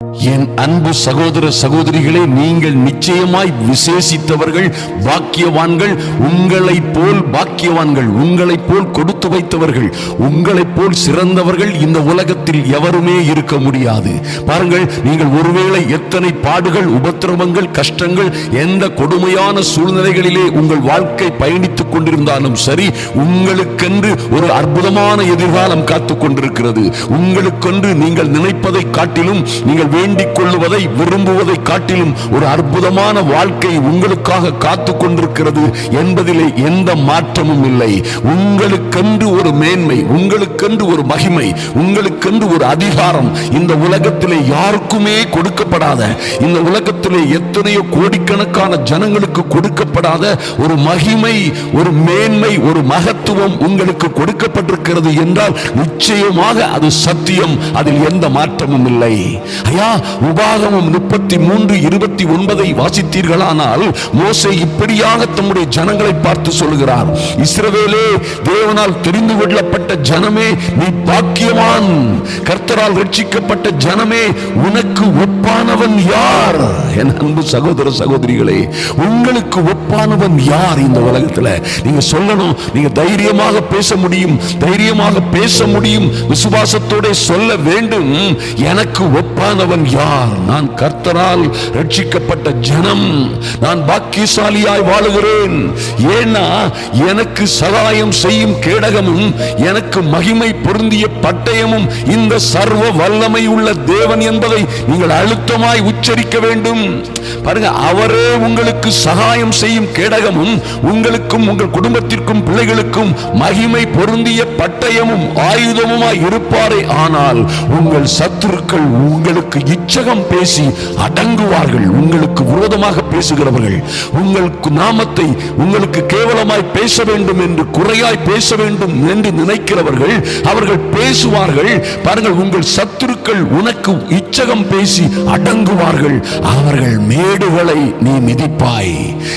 என் அன்பு சகோதர சகோதரிகளே நீங்கள் நிச்சயமாய் விசேஷித்தவர்கள் பாக்கியவான்கள் உங்களைப் போல் பாக்கியவான்கள் உங்களைப் போல் கொடுத்து வைத்தவர்கள் உங்களைப் போல் சிறந்தவர்கள் இந்த உலகத்தில் எவருமே இருக்க முடியாது. பாருங்கள் நீங்கள் ஒருவேளை எத்தனை பாடுகள் உபத்திரவங்கள் கஷ்டங்கள் எந்த கொடுமையான சூழ்நிலைகளிலே உங்கள் வாழ்க்கை பயணித்துக் கொண்டிருந்தாலும் சரி உங்களுக்கென்று ஒரு அற்புதமான எதிர்காலம் காத்துக் கொண்டிருக்கிறது. உங்களுக்கென்று நீங்கள் நினைப்பதை காட்டிலும் நீங்கள் வேண்டிக் கொள்ளுவதை விரும்புவதை காட்டிலும் ஒரு அற்புதமான வாழ்க்கை உங்களுக்காக காத்துக் கொண்டிருக்கிறது என்பதிலே எந்த மாற்றமும் இல்லை. உங்களுக்கென்று ஒரு மேன்மை உங்களுக்கென்று ஒரு மகிமை உங்களுக்கென்று ஒரு அதிகாரம் இந்த உலகத்திலே யாருக்குமே கொடுக்கப்படாத இந்த உலகத்திலே எத்தனையோ கோடிக்கணக்கான ஜனங்களுக்கு கொடுக்கப்படாத ஒரு மகிமை ஒரு மேன்மை ஒரு மகத்துவம் உங்களுக்கு கொடுக்கப்பட்டிருக்கிறது என்றால் நிச்சயமாக அது சத்தியம் அதில் எந்த மாற்றமும் இல்லை. இல்லையா உபாகமம் முப்பத்தி மூன்று இருபத்தி ஒன்பதை வாசித்தீர்களானால் மோசை இப்படியாக தம்முடைய ஜனங்களை பார்த்து சொல்கிறார் இஸ்ரவேலே தேவனால் தெரிந்து கொள்ளப்பட்ட ஜனமே நீ பாக்கியவான். கர்த்தரால் ரட்சிக்கப்பட்ட ஜனமே உனக்கு ஒப்பானவன் யார்? என் அன்பு சகோதர சகோதரிகளே உங்களுக்கு ஒப்பானவன் யார்? இந்த உலகத்துல நீங்க சொல்லணும். நீங்க தைரியமாக பேச முடியும். தைரியமாக பேச முடியும். விசுவாசத்தோட சொல்ல வேண்டும். எனக்கு ஒப்பானவன் யார்? நான் கர்த்தரால் ரட்சிக்கப்பட்ட ஜனம். நான் பாக்கியசாலியாய் வாழுகிறேன். ஏன்னா எனக்கு சகாயம் செய்யும் கேடகமும் எனக்கு மகிமை பொருந்திய பட்டயமும் இந்த சர்வ வல்லமை உள்ள தேவன் என்பதை நீங்கள் அழுத்தமாய் உச்சரிக்க வேண்டும். பாருங்க அவரே உங்களுக்கு சகாயம் செய்யும் கேடகமும் உங்களுக்கும் உங்கள் குடும்பத்திற்கும் பிள்ளைகளுக்கும் மகிமை பொருந்திய பட்டயமும் ஆயுதமுமாய் இருப்பாரே. ஆனால் உங்கள் சத்துருக்கள் உங்களுக்கு இச்சகம் பேசி அடங்குவார்கள். உங்களுக்கு விரோதமாக பேசுகிறவர்கள் உங்களுக்கு நாமத்தை உங்களுக்கு கேவலமாய் பேச வேண்டும் என்று குறையாய் பேச வேண்டும் என்று நினைக்கிறவர்கள் அவர்கள் பேசுவார்கள். பாருங்கள் உங்கள் சத்துருக்கள் உனக்கு இச்சகம் பேசி அடங்குவார்கள். அவர்கள் மேடுகளை நீ மிதிப்பாய்.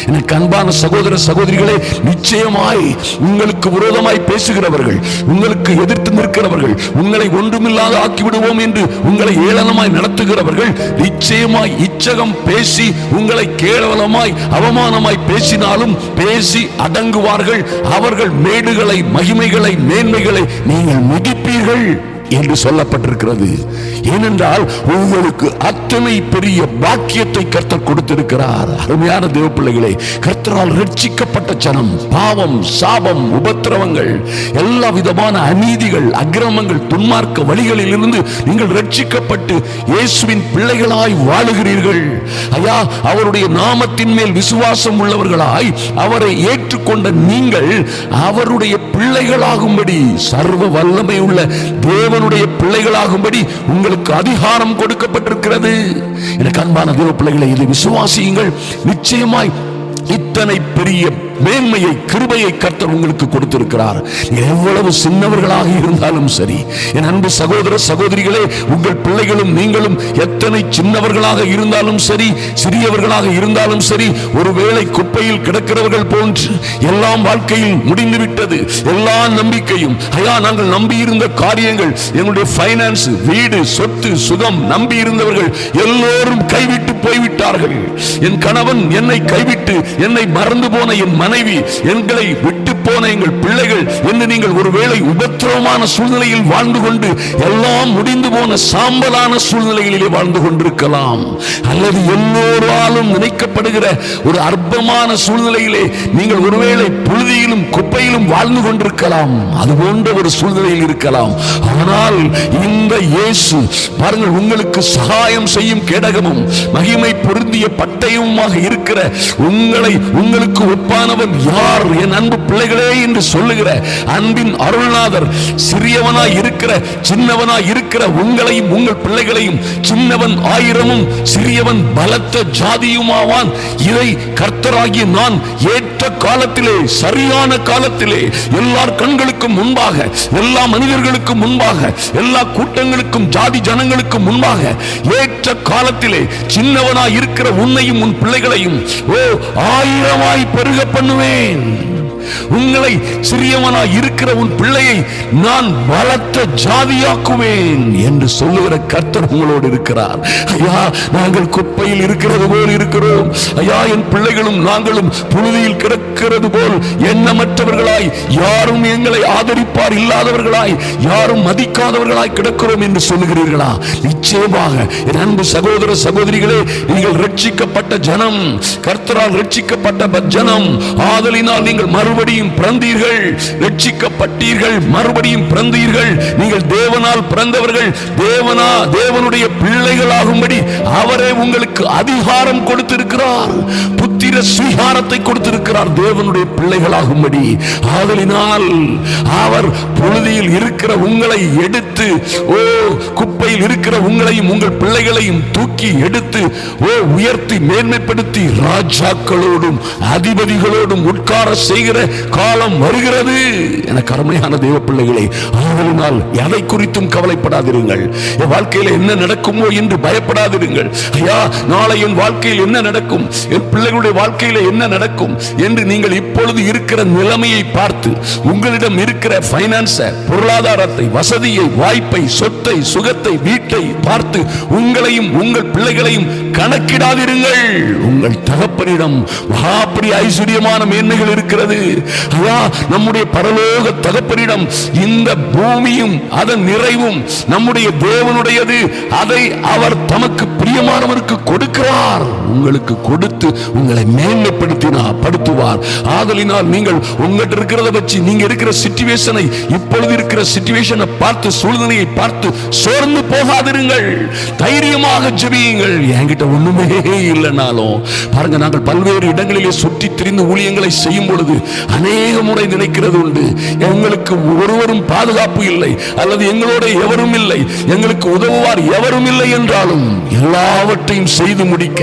எனக்கு அன்பான சகோதர சகோதரிகளே நிச்சயமாய் உங்களுக்கு விரோதமாய் பேசுகிறவர்கள் உங்களுக்கு எதிர்த்து நிற்கிறவர்கள் உங்களை ஒன்றுமில்லாத ஆக்கிவிடுவோம் என்று உங்களை ஏளனமாய் நடத்துகிறவர்கள் நிச்சயமாய் இச்சகம் பேசி உங்களை கேவலமாய் அவமானமாய் பேசினாலும் பேசி அடங்குவார்கள். அவர்கள் மேடுகளை மகிமைகளை மேன்மைகளை நீங்கள் மிதிப்பீர்கள். என்று சொல்லப்பட்டிருக்கிறது. ஏனென்றால் உங்களுக்கு அத்தனை பெரிய பாக்கியத்தை கர்த்தர் கொடுத்திருக்கிறார். அருமையான தேவ பிள்ளைகளே கர்த்தரால் ரட்சிக்கப்பட்ட ஜனம் பாவம் சாபம் உபத்திரவங்கள் எல்லா விதமான அநீதிகள் அக்கிரமங்கள் துன்மார்க்க வழிகளில் இருந்து நீங்கள் ரட்சிக்கப்பட்டு இயேசுவின் பிள்ளைகளாய் வாழுகிறீர்கள். ஐயா அவருடைய நாமத்தின் மேல் விசுவாசம் உள்ளவர்களாய் அவரை ஏற்றுக்கொண்ட நீங்கள் அவருடைய பிள்ளைகளாகும்படி சர்வ வல்லமை உள்ள தேவனுடைய பிள்ளைகளாகும்படி உங்களுக்கு அதிகாரம் கொடுக்கப்பட்டிருக்கிறது. எனக்கு அன்பான தேவ பிள்ளைகளை இதை விசுவாசியுங்கள். நிச்சயமாய் இத்தனை பெரிய மேன்மையை கிருபையை கர்த்தர் உங்களுக்கு கொடுத்திருக்கிறார். எவ்வளவு சின்னவர்களாக இருந்தாலும் சரி என் அன்பு சகோதர சகோதரிகளே உங்கள் பிள்ளைகளும் நீங்களும் எத்தனை சின்னவர்களாக இருந்தாலும் சரி சிறியவர்களாக இருந்தாலும் சரி ஒருவேளை குப்பையில் கிடக்கிறவர்கள் போன்று எல்லாம் வாழ்க்கையில் முடிந்துவிட்டது. எல்லா நம்பிக்கையும் ஐயா நாங்கள் நம்பி இருந்த காரியங்கள் எங்களுடைய பைனான்ஸ் வீடு சொத்து சுகம் நம்பி இருந்தவர்கள் எல்லோரும் கைவிட்டு விட்டார்கள். என் கணவன் என்னை கைவிட்டு என்னை மறந்து போன என் மனைவி எங்களை விட்டு போன எங்கள் பிள்ளைகள் என்று நீங்கள் ஒருவேளை உபத்திரவமான சூழ்நிலையில் வாழ்ந்து கொண்டு எல்லாம் முடிந்து போன சாம்பலான சூழ்நிலைகளிலே வாழ்ந்து கொண்டிருக்கலாம். அல்லது எல்லோராலும் நினைக்கப்படுகிற ஒரு அற்பமான சூழ்நிலையிலே நீங்கள் ஒருவேளை புழுதியிலும் குப்பையிலும் வாழ்ந்து கொண்டிருக்கலாம். அது போன்ற ஒரு சூழ்நிலையில் இருக்கலாம். ஆனால் இந்த இயேசு பாருங்கள் உங்களுக்கு சகாயம் செய்யும் கேடகமும் மகிமை பொருந்திய பட்டயமுமாக இருக்கிற உங்களை உங்களுக்கு ஒப்பானவன் யார்? என் அன்பு பிள்ளைகள் என்று சொல்லுகிற அன்பின் அருள்நாதர் சிறியவனாய் இருக்கிற சின்னவனாய் இருக்கிற உங்களையும் உங்கள் பிள்ளைகளையும் சின்னவன் ஆயிரமும் சிறியவன் பலத்த ஜாதியுமாவான். இதை கர்த்தராகி நான் ஏற்ற காலத்திலே சரியான காலத்திலே எல்லார் கண்களுக்கும் முன்பாக எல்லா மனிதர்களுக்கும் முன்பாக எல்லா கூட்டங்களுக்கும் ஜாதி ஜனங்களுக்கும் முன்பாக ஏற்ற காலத்திலே சின்னவனாய் இருக்கிற உன்னையும் உன் பிள்ளைகளையும் ஓ ஆயிரமாய் பெருக பண்ணுவேன். உங்களை சிறியவனா இருக்கிற உன் பிள்ளையை நான் பலத்த ஜாதியாக்குவேன் என்று சொல்லுகிற கர்த்தர் உங்களோடு இருக்கிறார். ஐயா நாங்கள் குப்பையில் இருக்கிறது போல் இருக்கிறோம். ஐயா என் பிள்ளைகளும் நாங்களும் புழுதியில் கிடக்கிறது போல் எண்ணமற்றவர்களாய் யாரும் எங்களை ஆதரிப்பார் இல்லாதவர்களாய் யாரும் மதிக்காதவர்களாய் கிடக்கிறோம் என்று சொல்லுகிறீர்களா? நிச்சயமாக என் அன்பு சகோதர சகோதரிகளே நீங்கள் ரட்சிக்கப்பட்ட ஜனம் கர்த்தரால் ரட்சிக்கப்பட்ட ஜனம் ஆதலினால் நீங்கள் மறு மறுபடியும் பிறந்தீர்கள் ரட்சிக்கப்பட்டீர்கள் மறுபடியும் பிறந்தீர்கள். நீங்கள் தேவனால் பிறந்தவர்கள் தேவனா தேவனுடைய பிள்ளைகளாகும்படி அவரே உங்களுக்கு அதிகாரம் கொடுத்திருக்கிறார் புத்திர சுவீகாரத்தை கொடுத்திருக்கிறார் தேவனுடைய பிள்ளைகளாகும்படி. ஆதலினால் அவர் பொழுதியில் இருக்கிற உங்களை எடுத்து ஓ குப்பையில் இருக்கிற உங்களையும் உங்கள் பிள்ளைகளையும் தூக்கி எடுத்து ஓ உயர்த்தி மேன்மைப்படுத்தி ராஜாக்களோடும் அதிபதிகளோடும் உட்கார செய்கிற காலம் வருகிறது. என கருமையான தெய்வ பிள்ளைகளை ஆதலினால் எதை குறித்தும் கவலைப்படாதிருங்கள். என் வாழ்க்கையில் என்ன நடக்குமோ என்று பயப்படாதிருங்கள். ஐயா நாளை என் வாழ்க்கையில் என்ன நடக்கும்? என் பிள்ளைகளுடைய வாழ்க்கையில் என்ன நடக்கும்? என்று நீங்கள் இப்பொழுது இருக்கிற நிலைமையை பார்த்து உங்களிடம் இருக்கிற பைனான்ஸை பொருளாதாரத்தை வசதியை வாய்ப்பை சொத்தை சுகத்தை வீட்டை பார்த்து உங்களையும் உங்கள் பிள்ளைகளையும் கணக்கிடாதிருங்கள். உங்கள் தகப்பனிடம் மகாப்படி ஐஸ்வர்யமான மேன்மைகள் இருக்கிறது. ஐயா நம்முடைய பரலோக தகப்பனிடம் இந்த பூமியும் அதன் நிறைவும் நம்முடைய தேவனுடையது. அதை அவர் தமக்கு பிரியமானவருக்கு கொடுக்கிறார். உங்களுக்கு கொடுத்து உங்களை மேன்மைப்படுத்தினார் படுத்துவார். ஆதலினால் நீங்கள் உங்கள்கிட்ட இருக்கிறத வச்சு நீங்க இருக்கிற சிச்சுவேஷனை இப்பொழுது இருக்கிற சிச்சுவேஷனை பார்த்து சூழ்நிலையை பார்த்து சோர்ந்து போகாதிருங்கள். தைரியமாக ஜெபியுங்கள். என்கிட்ட ஒண்ணுமே இல்லைனாலும் பாருங்க நாங்கள் பல்வேறு இடங்களிலே சுற்றி திரிந்து ஊழியங்களை செய்யும் பொழுது அநேக முறை நினைக்கிறது உண்டு. எங்களுக்கு ஒருவரும் பாதுகாப்பு இல்லை அல்லது எங்களோட எவரும் இல்லை. எங்களுக்கு உதவுவார் எவரும் இல்லை என்றாலும் எல்லா எல்லாவற்றையும் செய்து முடிக்க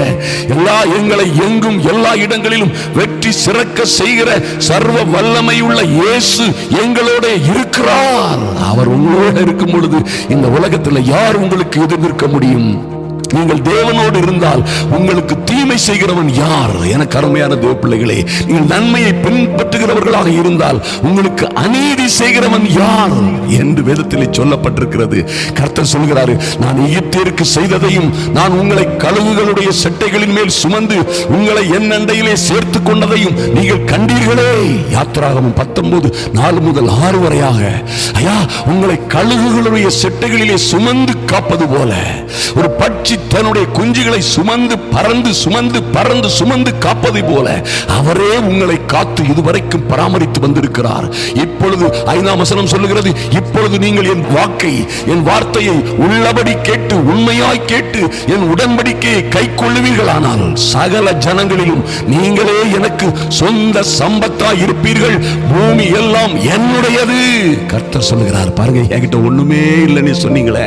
எல்லா எங்களை எங்கும் எல்லா இடங்களிலும் வெற்றி சிறக்க செய்கிற சர்வ வல்லமையுள்ள இயேசு எங்களோட இருக்கிறார். அவர் உங்களோட இருக்கும் பொழுது இந்த உலகத்தில் யார் உங்களுக்கு எதிர்நிற்க முடியும்? நீங்கள் தேவனோடு இருந்தால் உங்களுக்கு தீமை செய்கிறவன் யார்? எனக்கு கருமையான தேவ பிள்ளைகளே நீங்கள் நன்மையை பின்பற்றுகிறவர்களாக இருந்தால் உங்களுக்கு அநீதி செய்கிறவன் யார்? என்று வேதத்தில் சொல்லப்பட்டிருக்கிறது. கர்த்தர் சொல்கிறாரு நான் எகிப்தியருக்கு செய்ததையும் நான் உங்களை கழுகுகளுடைய செட்டைகளின் மேல் சுமந்து உங்களை என் அண்டையிலே சேர்த்து கொண்டதையும் நீங்கள் கண்டீர்களே. யாத்திராகமும் பத்தொன்பது நாலு முதல் ஆறு வரையாக ஐயா உங்களை கழுகுகளுடைய செட்டைகளிலே சுமந்து காப்பது போல ஒரு பட்சி தன்னுடைய குஞ்சுகளை சுமந்து பறந்து சுமந்து பறந்து சுமந்து காப்பதை போல அவரே உங்களை காத்து இதுவரைக்கும் பராமரித்து வந்திருக்கிறார். இப்பொழுது ஐந்தாம் வசனம் சொல்லுகிறது இப்பொழுது நீங்கள் என் வாக்கை என் வார்த்தையை உள்ளபடி கேட்டு உண்மையாய் கேட்டு என் உடன்படிக்கையை கை கொள்ளுவீர்களானால் சகல ஜனங்களிலும் நீங்களே எனக்கு சொந்த சம்பத்தாய் இருப்பீர்கள். பூமி எல்லாம் என்னுடையது. கர்த்தர் சொல்லுகிறார் பாருங்க என்கிட்ட ஒண்ணுமே இல்லைன்னு சொன்னீங்களே.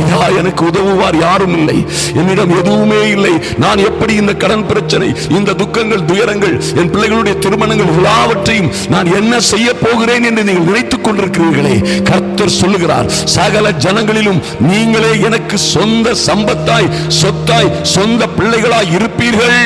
ஐயா எனக்கு உதவுவார் யாரும் இல்லை. என்னிடம் எதுவுமே இல்லை. நான் எப்படி இந்த கடன் பிரச்சனை இந்த துக்கங்கள் துயரங்கள் என் பிள்ளைகளுடைய திருமணங்கள் எல்லாவற்றையும் நான் என்ன செய்ய போகிறேன் என்று நீங்கள் நினைத்துக் கொண்டிருக்கிறீர்களே? கர்த்தர் சொல்லுகிறார் சகல ஜனங்களிலும் நீங்களே எனக்கு சொந்த சம்பத்தாய் சொத்தாய் சொந்த பிள்ளைகளாய் இருப்பீர்கள்.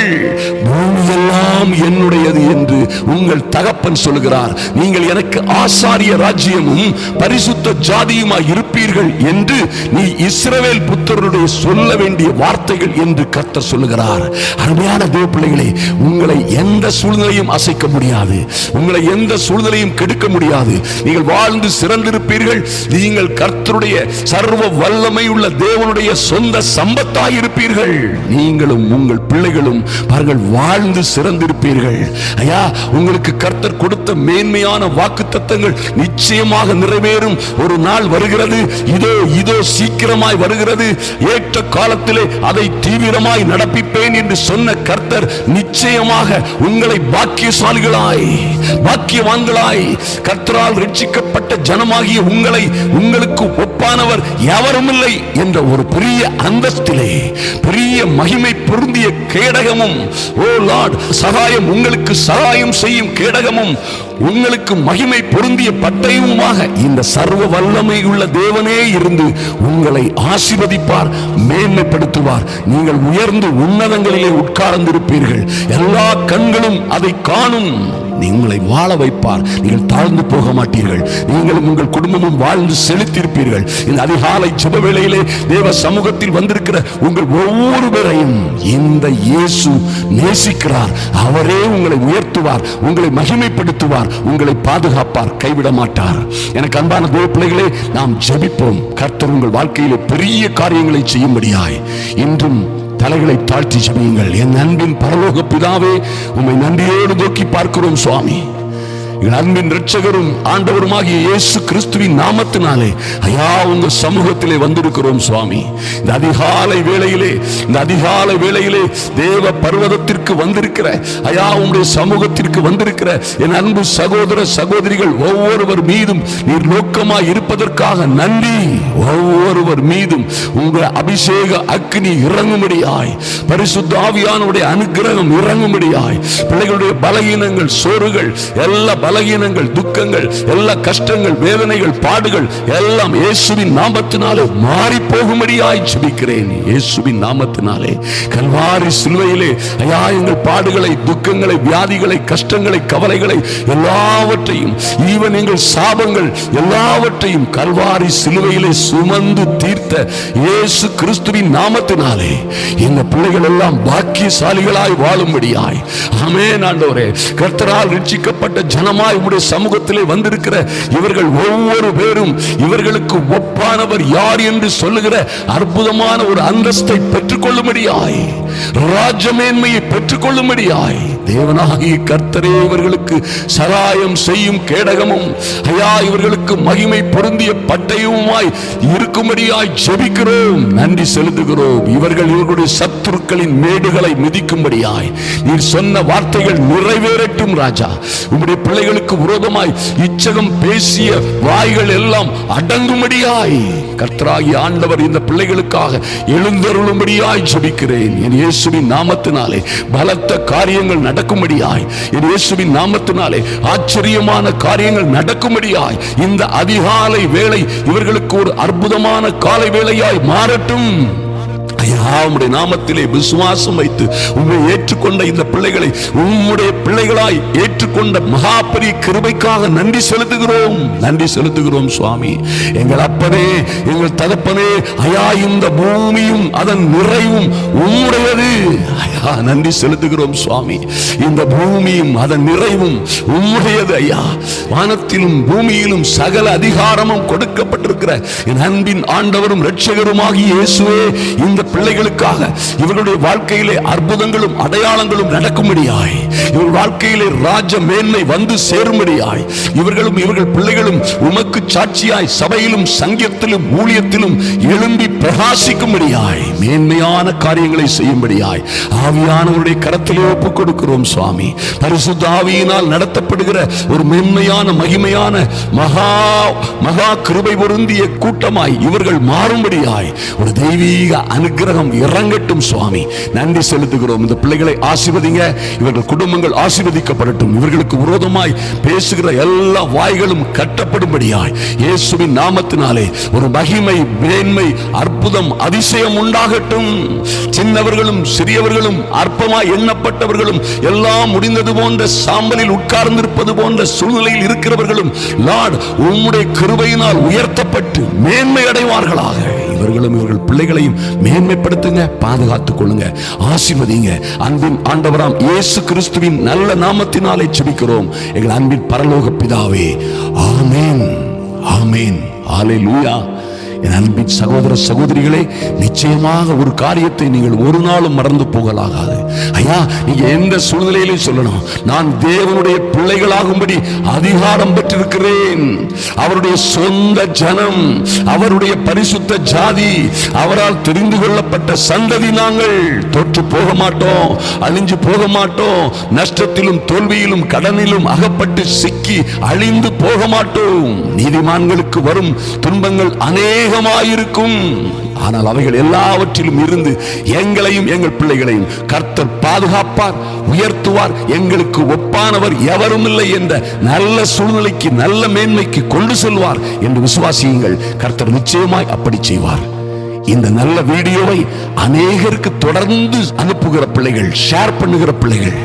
பூமியெல்லாம் என்னுடையது என்று உங்கள் தகப்பன் சொல்லுகிறார். நீங்கள் எனக்கு ஆசாரிய ராஜ்யமும் பரிசுத்த ஜாதியுமாய் இருப்பீர்கள் என்று நீ இஸ்ரவேல் புத்தருடைய சொல்ல வேண்டிய வார்த்தைகள் என்று கர்த்தர் சொல்லுகிறார். அருமையான தேவ பிள்ளைகளே உங்களை எந்த சூழ்நிலையும் அசைக்க முடியாது. உங்களை எந்த சூழ்நிலையும் கெடுக்க முடியாது. நீங்கள் வாழ்ந்து சிறந்திருப்பீர்கள். நீங்கள் கர்த்தருடைய சர்வ வல்லமை உள்ள தேவனுடைய சொந்த சம்பத்தாய் இருப்பீர்கள். நீங்களும் உங்கள் பிள்ளைகளும் பாருங்கள் வாழ்ந்து சிறந்திருப்பீர்கள். ஐயா உங்களுக்கு கர்த்தர் கொடுத்த மேன்மையான வாக்கு வாக்குத்தங்கள் நிச்சயமாக நிறைவேறும். ஒரு நாள் வருகிறது. இதோ இதோ சீக்கிரமாய் வருகிறது. ஏற்ற காலத்திலே அதை தீவிரமாய் நடப்பிப்பேன் என்று சொன்ன கர்த்தர் நிச்சயமாக உங்களை பாக்கியசாலிகளாய் பாக்கியவான்களாய் கர்த்தரால் ரட்சிக்கப்பட்ட ஜனமாகிய உங்களை உங்களுக்கு ஒப்பானவர் எவரும் இல்லை என்ற ஒரு பெரிய அந்தஸ்திலே பெரிய மகிமை பொருந்திய கேடகமும் ஓ லார்ட் சகாயம் உங்களுக்கு சகாயம் செய்யும் கேடகமும் உங்களுக்கு மகிமை பொருந்திய பட்டயமுமாக இந்த சர்வ வல்லமை உள்ள தேவனே இருந்து உங்களை ஆசிர்வதிப்பார் மேன்மைப்படுத்துவார். நீங்கள் உயர்ந்து உன்னதங்களிலே உட்கார்ந்திருப்பீர்கள். எல்லா கண்களும் அதை காணும். உங்களை வாழ வைப்பார். நீங்கள் தாழ்ந்து போக மாட்டீர்கள். நீங்களும் உங்கள் குடும்பமும் வாழ்ந்து செலுத்தியிருப்பீர்கள் இந்த அதிகாலை ஜப வேளையிலே தேவ சமூகத்தில் வந்திருக்கிற உங்கள் ஒவ்வொருவரையும் இந்த இயேசு நேசிக்கிறார். அவரே உங்களை உயர்த்துவார் உங்களை மகிமைப்படுத்துவார் உங்களை பாதுகாப்பார். கைவிட மாட்டார் எனக்கு அன்பான தேவ பிள்ளைகளே நாம் ஜபிப்போம். கர்த்தர் உங்கள் வாழ்க்கையிலே பெரிய காரியங்களை செய்யும்படியாய். இன்றும் தலைகளை தாழ்த்தி ஜபியுங்கள். என் அன்பின் பரலோக பிதாவே உண்மை நன்றியோடு நோக்கி பார்க்கிறோம் சுவாமி. என் அன்பின் ரட்சகரும் ஆண்டவருமாகிய இயேசு கிறிஸ்துவின் நாமத்தினாலே ஐயா உங்க சமூகத்திலே வந்திருக்கிறோம் சுவாமி. இந்த அதிகாலை வேளையிலே இந்த அதிகாலை வேளையிலே தேவ பர்வதத்திற்கு வந்திருக்கிற ஐயா உங்களுடைய சமூகத்திற்கு வந்திருக்கிற என் அன்பு சகோதர சகோதரிகள் ஒவ்வொருவர் மீதும் நீர் நோக்கமாய் இருப்பதற்காக நன்றி. ஒவ்வொருவர் மீதும் உங்கள் அபிஷேக அக்னி இறங்கும்படியாய் பரிசுத்த ஆவியானுடைய அனுக்கிரகம் இறங்கும்படியாய் பிள்ளைகளுடைய பலகீனங்கள் சோறுகள் எல்லா பலகீனங்கள் துக்கங்கள் எல்லா கஷ்டங்கள் வேதனைகள் பாடுகள் எல்லாம் இயேசுவின் நாமத்தினாலே மாறி போகும்படியாய் ஜெபிக்கிறேன். இயேசுவின் நாமத்தினாலே கல்வாரி சிலுவையிலே ஐயா எங்கள் பாடுகளை துக்கங்களை வியாதிகளை கஷ்டங்களை கவலைகளை எல்லாவற்றையும் ஈவன் எங்கள் சாபங்கள் எல்லாவற்றையும் கல்வாரி சிலுவையிலே சுமந்து தீர்த்த இயேசு கிறிஸ்துவின் நாமத்தினாலே இந்த பிள்ளைகள் எல்லாம் பாக்கியசாலிகளாய் வாழும்படியாய். ஆமென் ஆண்டவரே. கர்த்தரால் ரட்சிக்கப்பட்ட ஜனமாய் உம்முடைய சமூகத்திலே வந்திருக்கிற இவர்கள் ஒவ்வொரு பேரும் இவர்களுக்கு ஒப்பானவர் யார் என்று சொல்லுகிற அற்புதமான ஒரு அந்தஸ்தை பெற்றுக்கொள்ளும்படியாய் ராஜமேன்மையை பெற்றுக்கொள்ளும்படியாய் தேவனாகிய கர்த்தரே இவர்களுக்கு சகாயம் செய்யும் கேடகமும் ஐயா இவர்களுக்கு மகிமை பொருந்திய பட்டயமுமாய் இருக்கும்படியாய் ஜெபிக்கிறோம். நன்றி செலுத்துகிறோம். இவர்கள் இவர்களுடைய சத்துருக்களின் மேடுகளை மிதிக்கும்படியாய் நீர் சொன்ன வார்த்தைகள் நிறைவேறட்டும் ராஜா. உங்களுடைய பிள்ளை பிள்ளைகளுக்கு விரோதமாய் இச்சகம் பேசிய வாய்கள் எல்லாம் அடங்கும்படியாய் கர்த்தராகி ஆண்டவர் இந்த பிள்ளைகளுக்காக எழுந்தருளும்படியாய் ஜபிக்கிறேன். என் இயேசுவின் நாமத்தினாலே பலத்த காரியங்கள் நடக்கும்படியாய் என் இயேசுவின் நாமத்தினாலே ஆச்சரியமான காரியங்கள் நடக்கும்படியாய் இந்த அதிகாலை வேலை இவர்களுக்கு ஒரு அற்புதமான காலை வேலையாய் மாறட்டும். ஐயா உம்முடைய நாமத்திலே விசுவாசம் வைத்து உண்மை ஏற்றுக்கொண்ட இந்த பிள்ளைகளை உம்முடைய பிள்ளைகளாய் ஏற்றுக்கொண்ட மகாபரி கிருபைக்காக நன்றி செலுத்துகிறோம். நன்றி செலுத்துகிறோம் சுவாமி. எங்கள் அப்பனே எங்கள் தகப்பனே ஐயா இந்த பூமியும் அதன் நிறைவும் உம்முடையது. ஐயா நன்றி செலுத்துகிறோம் சுவாமி. இந்த பூமியும் அதன் நிறைவும் உம்முடையது ஐயா. வானத்திலும் பூமியிலும் சகல அதிகாரமும் கொடுக்கப்பட்டிருக்கிற என் அன்பின் ஆண்டவரும் இரட்சகருமாகிய இயேசுவே இந்த பிள்ளைகளுக்காக இவர்களுடைய வாழ்க்கையிலே அற்புதங்களும் அடையாளங்களும் நடக்கும்படியாய். இவர் வாழ்க்கையிலே ராஜ மேன்மை வந்து சேரும்படியாய். இவர்களும் இவர்கள் பிள்ளைகளும் உமக்கு சாட்சியாய் சபையிலும் சங்கத்திலும் ஊழியத்திலும் எழும்பி பிரகாசிக்கும்படியாய் மேன்மையான காரியங்களை செய்யும்படியாய். ஆவியானவருடைய கரத்திலே ஒப்புக் கொடுக்கிறோம் சுவாமி. பரிசுத்த ஆவியினால் நடத்தப்படுகிற ஒரு மென்மையான மகிமையான மகா மகா கிருபை பொருந்திய கூட்டமாய் இவர்கள் மாறும்படியாய். ஒரு தெய்வீக அனுகிரகம் இறங்கட்டும் சுவாமி. நன்றி செலுத்துகிறோம். இந்த பிள்ளைகளை ஆசிர்வதிங்க. இவர்கள் குடும்பங்கள் ஆசீர்வதிக்கப்படட்டும். இவர்களுக்கு விரோதமாய் பேசுகிற எல்லா வாய்களும் கட்டப்படும்படியாய் இயேசுவின் நாமத்தினாலே ஒரு மகிமை மேன்மை அற்புதம் அதிசயம் உண்டாகட்டும். சின்னவர்களும் சிறியவர்களும் அற்பமாய் எண்ணப்பட்டவர்களும் எல்லாம் முடிந்தது போன்ற சாம்பலில் உட்கார்ந்திருப்பது போன்ற சூழ்நிலையில் இருக்கிறவர்களும் லார்ட் உம்முடைய கிருபையினால் உயர்த்தப்பட்டு மேன்மை அடைவார்களாக. இவர்களும் இவர்கள் பிள்ளைகளையும் மேன்மைப்படுத்துங்க பாதுகாத்துக் கொள்ளுங்க ஆசிர்வதிங்க. அன்பின் ஆண்டவராம் இயேசு கிறிஸ்துவின் நல்ல நாமத்தினாலே செபிக்கிறோம் எங்கள் அன்பின் பரலோக பிதாவே ஆமேன். ஆமேன். ஆலே லூயா என் அன்பின் சகோதர சகோதரிகளே நிச்சயமாக ஒரு காரியத்தை நீங்கள் ஒரு நாளும் மறந்து போகலாகாது. ஐயா நீங்க எந்த சூழ்நிலையிலும் சொல்லணும். நான் தேவனுடைய பிள்ளைகளாகும்படி அதிகாரம் பெற்றிருக்கிறேன். அவருடைய சொந்த ஜனம் அவருடைய பரிசுத்த ஜாதி அவரால் தெரிந்து கொள்ளப்பட்ட சந்ததி நாங்கள் தோற்று போக மாட்டோம் அழிஞ்சு போக மாட்டோம் நஷ்டத்திலும் தோல்வியிலும் கடனிலும் அகப்பட்டு சிக்கி அழிந்து போக மாட்டோம். நீதிமான்களுக்கு வரும் துன்பங்கள் அநேகமாயிருக்கும் ஆனால் அவைகள் எல்லாவற்றிலும் இருந்து எங்களையும் எங்கள் பிள்ளைகளையும் கர்த்தர் பாதுகாப்பார் உயர்த்துவார். எங்களுக்கு ஒப்பானவர் எவரும் இல்லை என்ற நல்ல சூழ்நிலைக்கு நல்ல மேன்மைக்கு கொண்டு செல்வார் என்று விசுவாசியுங்கள். கர்த்தர் நிச்சயமாய் அப்படி செய்வார். இந்த நல்ல வீடியோவை அநேகருக்கு தொடர்ந்து அனுப்புகிற பிள்ளைகள் ஷேர் பண்ணுகிற பிள்ளைகள்.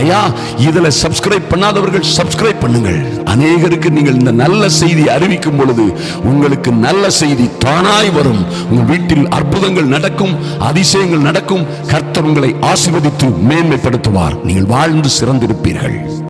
ஐயா இதுல சப்ஸ்கிரைப் பண்ணாதவர்கள் சப்ஸ்கிரைப் பண்ணுங்கள். அநேகருக்கு நீங்கள் இந்த நல்ல செய்தி அறிவிக்கும் பொழுது உங்களுக்கு நல்ல செய்தி தானாய் வரும். உங்க வீட்டில் அற்புதங்கள் நடக்கும் அதிசயங்கள் நடக்கும். கர்த்தர் உங்களை ஆசிர்வதித்து மேன்மைப்படுத்துவார். நீங்கள் வாழ்ந்து சிறந்திருப்பீர்கள்.